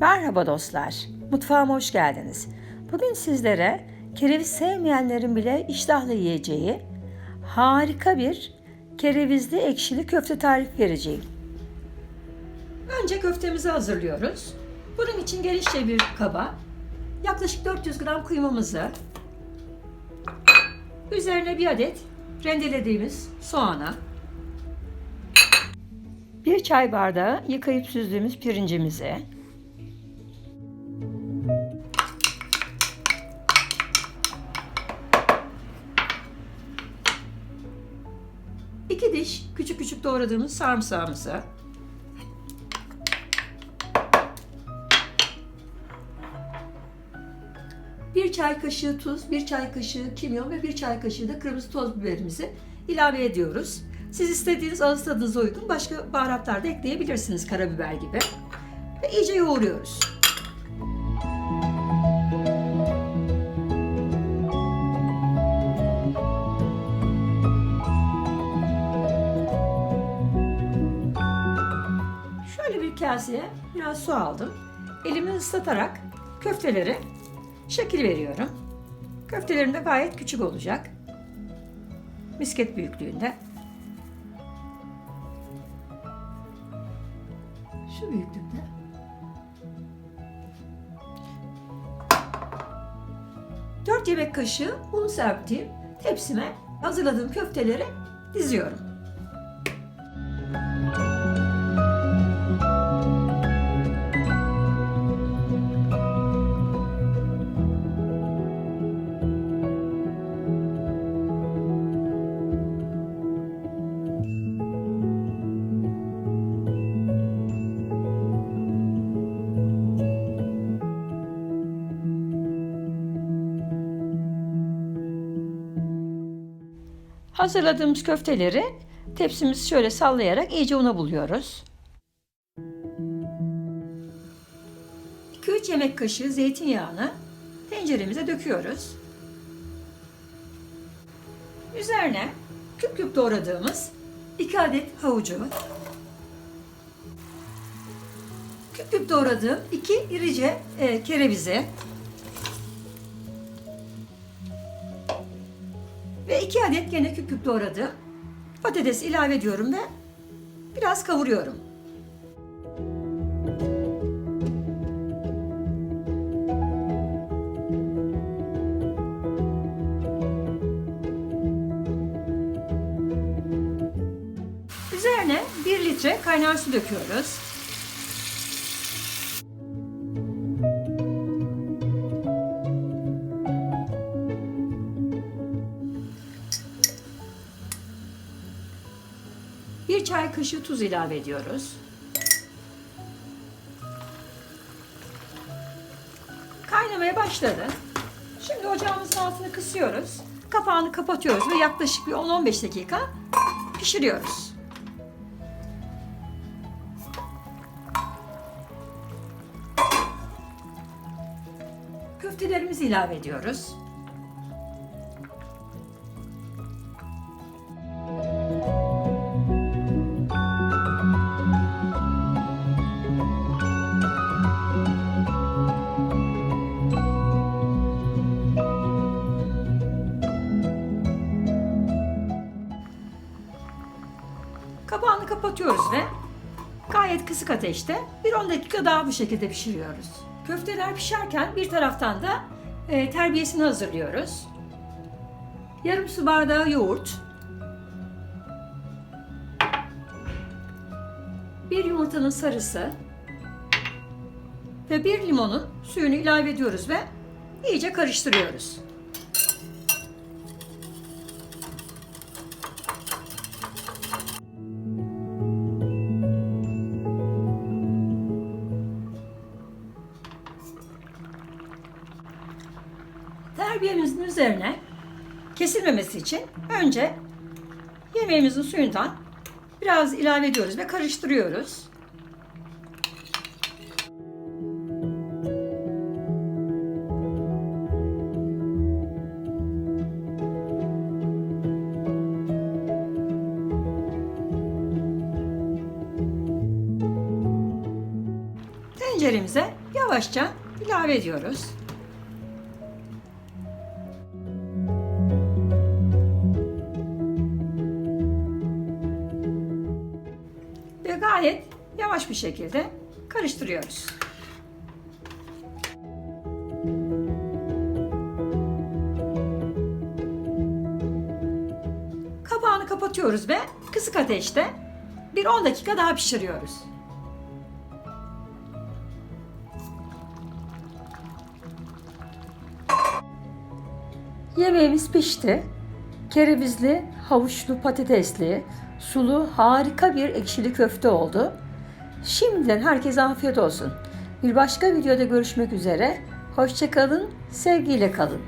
Merhaba dostlar, mutfağıma hoş geldiniz. Bugün sizlere kereviz sevmeyenlerin bile iştahla yiyeceği harika bir kerevizli ekşili köfte tarifi vereceğim. Önce köftemizi hazırlıyoruz. Bunun için genişçe bir kaba yaklaşık 400 gram kıymamızı, üzerine bir adet rendelediğimiz soğana, bir çay bardağı yıkayıp süzdüğümüz pirincimizi, iki diş küçük küçük doğradığımız sarımsağımızı, bir çay kaşığı tuz, bir çay kaşığı kimyon ve bir çay kaşığı da kırmızı toz biberimizi ilave ediyoruz. Siz istediğiniz ağız tadınıza uygun başka baharatlar da ekleyebilirsiniz karabiber gibi. Ve iyice yoğuruyoruz. Kaseye biraz su aldım. Elimi ıslatarak köfteleri şekil veriyorum. Köftelerim de gayet küçük olacak. Misket büyüklüğünde. Şu büyüklükte. Dört yemek kaşığı un serptiğim tepsime hazırladığım köfteleri diziyorum. Hazırladığımız köfteleri tepsimizi şöyle sallayarak iyice una buluyoruz. 2-3 yemek kaşığı zeytinyağını tenceremize döküyoruz. Üzerine küp küp doğradığımız 2 adet havucu, küp küp doğradığım 2 irice e, kerevizi, Ve iki adet gene küp küp doğradı. Patates ilave ediyorum ve biraz kavuruyorum. Üzerine 1 litre kaynar su döküyoruz. Bir çay kaşığı tuz ilave ediyoruz. Kaynamaya başladı. Şimdi ocağımızın altını kısıyoruz. Kapağını kapatıyoruz ve yaklaşık bir 10-15 dakika pişiriyoruz. Köftelerimizi ilave ediyoruz. Kapağını kapatıyoruz ve gayet kısık ateşte bir 10 dakika daha bu şekilde pişiriyoruz. Köfteler pişerken bir taraftan da e, terbiyesini hazırlıyoruz. Yarım su bardağı yoğurt, bir yumurtanın sarısı ve bir limonun suyunu ilave ediyoruz ve iyice karıştırıyoruz. Terbiyemizin üzerine kesilmemesi için önce yemeğimizin suyundan biraz ilave ediyoruz ve karıştırıyoruz. tenceremize yavaşça ilave ediyoruz. Gayet yavaş bir şekilde karıştırıyoruz. Kapağını kapatıyoruz ve kısık ateşte bir 10 dakika daha pişiriyoruz. Yemeğimiz pişti. Kerevizli, havuçlu, patatesli, sulu harika bir ekşili köfte oldu. Şimdiden herkese afiyet olsun. Bir başka videoda görüşmek üzere. Hoşçakalın, sevgiyle kalın.